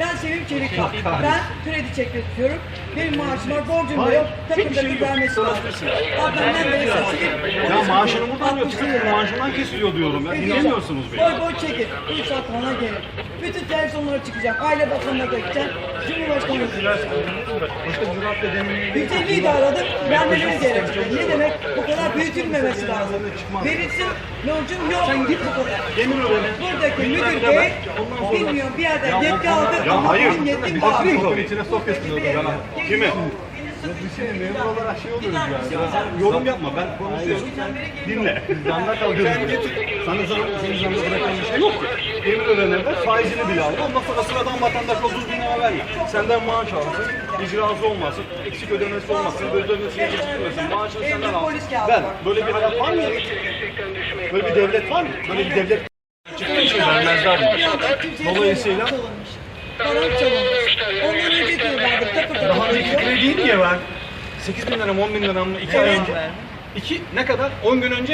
Ben Sevim Çelik. Ben kredi çekiyorum. Benim maaşım var, borcum da yok. Takımda şey bir vermesi. Sırastırsın. Adamdan beri sesini. Ya maaşını buradan alıyor. Sizin maaşından kesiliyor diyorum ya. Dinlemiyorsunuz beni. Boy boy çekin. İş aklına gelir. Bütün televizyonlara çıkacağım. Aile bakanına da gideceğim. Cumhurbaşkanı Başka bir rahat dedemin 150'yi de aradık. Vermeleri gerekiyor. Ne demek? Bu kadar büyütülmemesi lazım. Verilsin. Yolcum yok. Sen git. Buradaki müdür bey bilmiyorum bir yerden yetki o- aldı. Ya hayır. benim yetkim Bak, var. topun içine sok etsin ya. Kimi? Bir şey memur olarak şey oluyoruz ya. Yorum yapma ben konuşuyorum. Dinle. Zanda kalıyoruz. Sana zanda bırakan bir şey yok ki. Yemin ödenirler faizini bile aldı. Ondan sonra sıradan vatandaş 30 bin verme. Senden maaş alsın, icrası olmasın, eksik ödemesi olmasın, ödemesi geciktirmesin, maaşını senden alsın. Ver. Böyle bir hayat var mı? Böyle bir devlet var mı? Böyle bir devlet vermezler mi? Dolayısıyla Param çalınmış. Ondan önce diyorlardı. Takır takır. daha önceki krediyi niye ver? 8 bin lira mı 10 bin lira mı 2 ay önce? 2 ne kadar? 10 gün önce